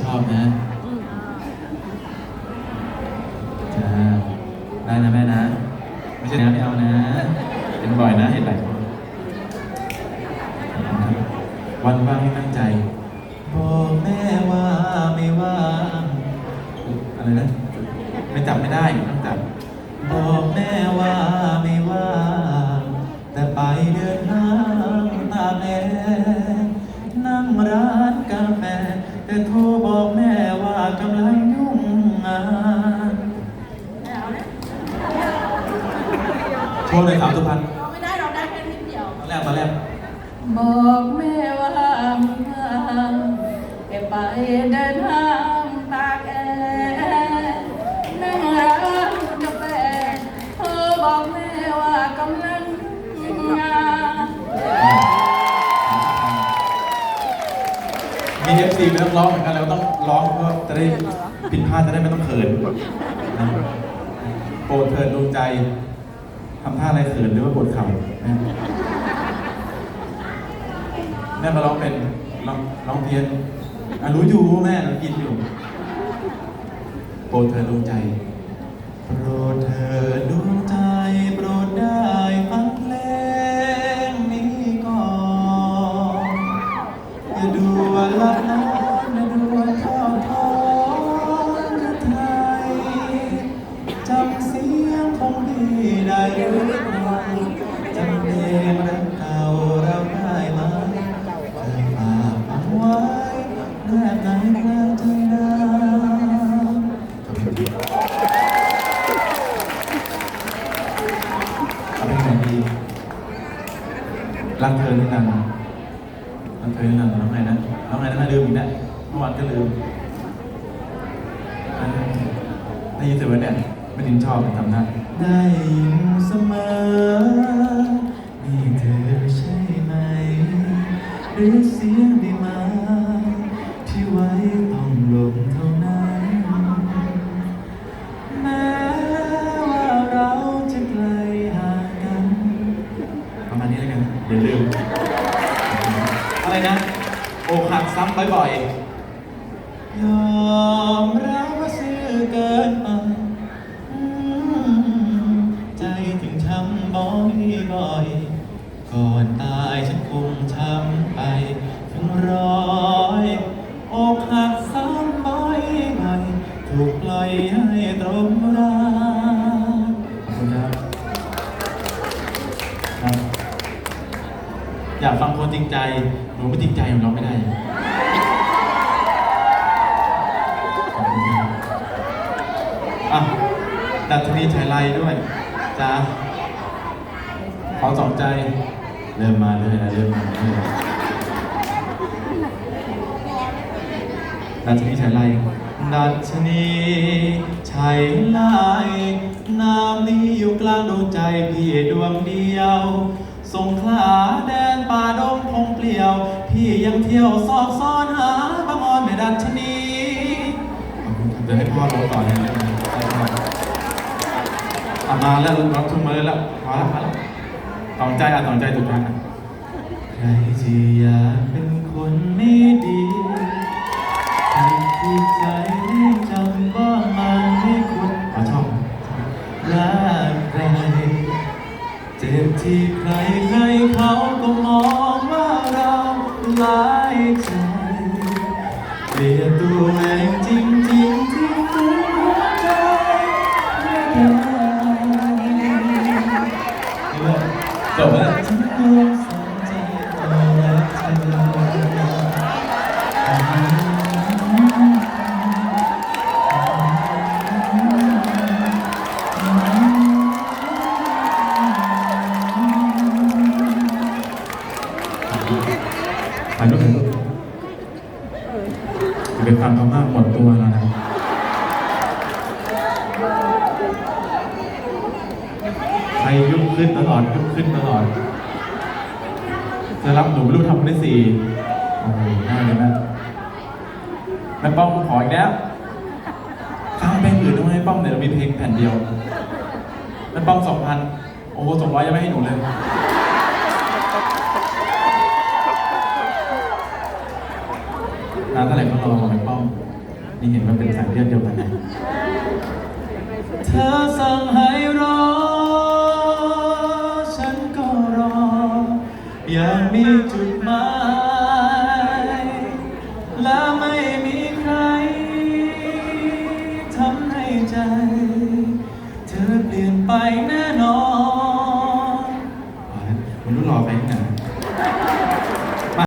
ชอบนะจ้าได้นะแม่นะ ไม่ใช่นะไม่เอานะเป็นบ่อยนะเห็นหลายคนวันว่างให้ตั้งใจบอกแม่ว่าไม่ว่างอะไรนะไม่จับไม่ได้ต้องจับบอกแม่ว่าไม่ว่างแต่ไปเดินห้างตากแอร์นั่งร้านกาแฟ แต่โทรบอกแม่ว่ากำลังยุ่งงานโชว์เลยสาวสุพรรณเราไม่ได้เราได้แค่นิดเดียวตอนแรกตอนแรกบอกแม่ว่ามึงห่างแกไปเดินห้า มีเอฟซีเป็นนักร้องเหมือนกันแล้วต้องร้องเพื่อจะได้ผิดพลาดจะได้ไม่ต้องเขินนะโปรดเถิดดวงใจทำท่าอะไรเขินหรือว่าปวดเข่านะแม่มาร้องเป็นร้องร้องเพี้ยนอะรู้อยู่แม่เรากินอยู่ โปรดเถิดดวงใจ โปรดเถิดดวง รักเธอนี่นานรักเคยนั่งน้องไงนะน้องไงนะลืมอีกนะเมื่อวานก็ลืมได้ยินเสียงเนี่ยไม่ดินชอบทำหน้าได้ยินเสมอนี่เธอใช่ไหมหรือเสียงได้มา ซ้ำบ่อยๆ ยอมรับว่าซื่อเกินไปใจถึงช้ำบ่อยบ่อยๆก่อนตายฉันคงช้ำไปถึงร้อยอกหักซ้ำบ่อยบ่อยๆถูกปล่อยให้ตรงรักขอบคุณครับอยากฟังคนจริงใจหนูไม่จริงใจหนูร้องไม่ได้ อะดัชนีชัยไลด้วยจ้าเขอสองใจ เริ่มมาเลยนะเริ่มมาเลยดัชนีชัยไลดัชนีชัยไลนามนี้อยู่กลางดวงใจพี่ดวงเดียวสงขลาแดนป่าดงพงเปลี่ยว พี่ยังเที่ยวซอกซ้อนหาบางออนแม่ดัชนีเดี๋ยวให้พ่อร้องต่อเลยนะอะ มาแล้วร้องทุ่มมาเลยล้วมาแล้วมาแล้วต่องใจอะต่องใจถูกทางอะใครที่อยากเป็นคนไม่ดีใครที่ใจไม่จำว่ามันไม่ควรขอชอบรักใครเจ็บที่ใครใครเขาก็มองว่าเราหลายใจเกลียดตัวเองจริงจริงๆที่ฝืนหัวใจไม่ได้ จบแล้วฉันควรสนใจต่อรักเธอยรูปถ่ายรูปอย่าไปฟังเขามากหมดตัวแล้วนะ ใครยุบขึ้นตลอดยุบขึ้นตลอด จะรับหนูไม่รู้ทำคนที่สี่โอ้โหน่าเลยแม่แม่ป้อมขออีกแล้วข้ามเพลงอื่นต้องให้ป้อมเดี๋ยวเรามีเพลงแผ่นเดียวแม่ป้อมสองพันโอ้โหสองร้อยยังไม่ให้หนูเลยนานเท่าไหร่ก็รอแม่ป้อมนี่เห็นว่าเป็นสายเลือดเดียวกันนะเธอสั่ง อยากมีจุดหมายและไม่มีใครทำให้ใจ เธอเปลี่ยนไปแน่นอนอ๋อคุณรู้รอไปไหน